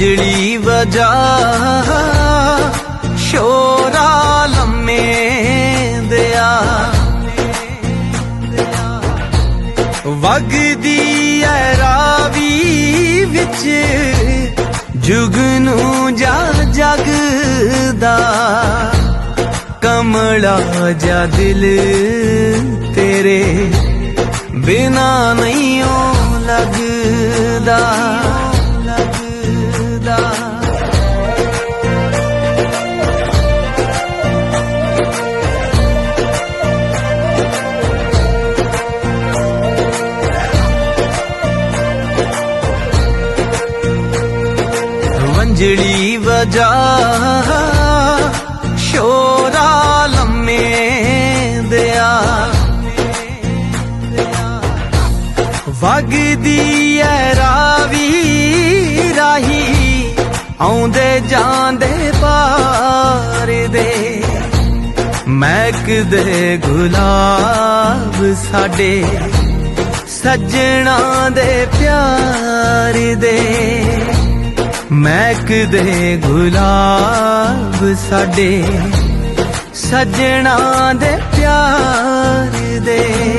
ਵੰਜੜੀ ਵਜਾ ਸ਼ੋਰਾ ਲੰਮੇ ਦਿਆ। ਵਗਦੀ ਐ ਰਾਵੀ ਵਿੱਚ ਜੁਗਨੂ ਜਾ ਜਗਦਾ। ਕਮਲਾ ਜਾ ਦਿਲ ਤੇਰੇ ਬਿਨਾ ਨਹੀਂ ਓ ਲੱਗਦਾ। ਵੰਜੜੀ ਵਜਾ ਸ਼ੋਰਾ ਲੰਮੇ ਦਿਆ। ਵਗਦੀ ਐ ਰਾਵੀ ਰਾਹੀ, ਆਉਂਦੇ ਜਾਂਦੇ ਪਾਰ ਦੇ। ਮਹਿਕਦੇ ਗੁਲਾਬ ਸਾਡੇ ਸੱਜਣਾ ਦੇ ਪਿਆਰ ਮਹਿਕਦੇ ਗੁਲਾਬ ਸਾਡੇ ਸੱਜਣਾ ਦੇ ਪਿਆਰ ਦੇ।